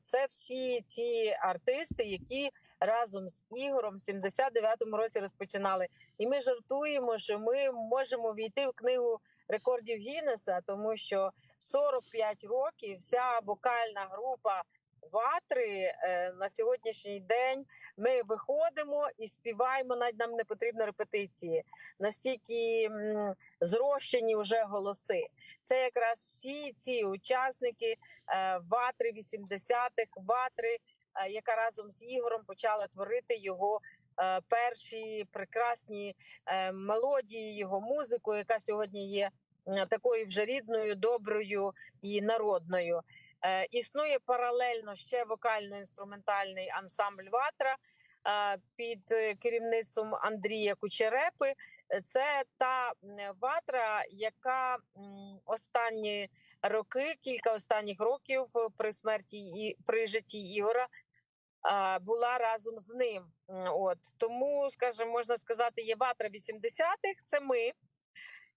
Це всі ті артисти, які разом з Ігорем в 79-му році розпочинали. І ми жартуємо, що ми можемо війти в книгу рекордів Гіннеса, тому що 45 років вся вокальна група ватри е, на сьогоднішній день ми виходимо і співаємо. Навіть нам не потрібно репетиції. Настільки зрощені вже голоси. Це якраз всі ці учасники е, ватри 80-х, ватри, е, яка разом з Ігорем почала творити його. Перші прекрасні мелодії, його музику, яка сьогодні є такою вже рідною, доброю і народною. Е, Існує паралельно ще вокально-інструментальний ансамбль Ватра е, під е, керівництвом Андрія Кучерепи. Це та ватра, яка останні роки, кілька останніх років при смерті і при житті Ігора була разом з ним. От тому, скажімо, можна сказати, є ватра 80-х, Це ми.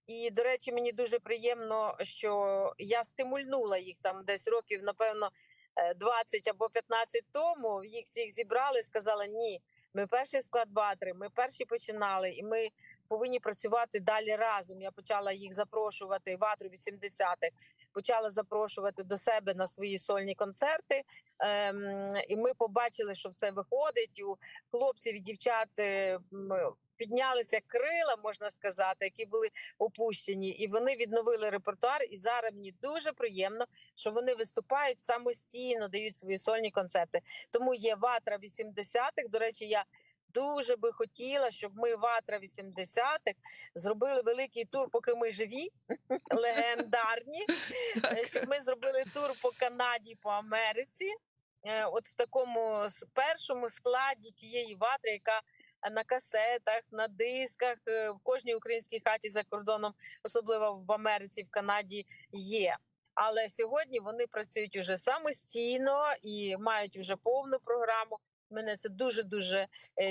І до речі, мені дуже приємно, що я стимульнула їх там десь років, напевно, е, 20 або 15 тому. Їх всіх зібрали, сказали: ні, ми перший склад ватри, ми перші починали, і ми повинні працювати далі разом. Я почала їх запрошувати ватру 80-х, почала запрошувати до себе на свої сольні концерти. Ем, і ми побачили, що все виходить. У хлопців і дівчат е, піднялися крила, можна сказати, які були опущені, і вони відновили репертуар. І зараз мені дуже приємно, що вони виступають самостійно, дають свої сольні концерти. Тому є ватра 80-х. До речі, я. Дуже би хотіла, щоб ми ватра 80-х зробили великий тур, поки ми живі, легендарні. Е, Щоб ми зробили тур по Канаді, по Америці. Е, От в такому першому складі тієї ватри, яка на касетах, на дисках е, в кожній українській хаті за кордоном, особливо в Америці, в Канаді, є. Але сьогодні вони працюють уже самостійно і мають вже повну програму. Мене це дуже дуже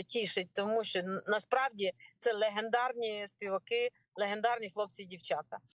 тішить, тому що насправді це легендарні співаки, легендарні хлопці і дівчата.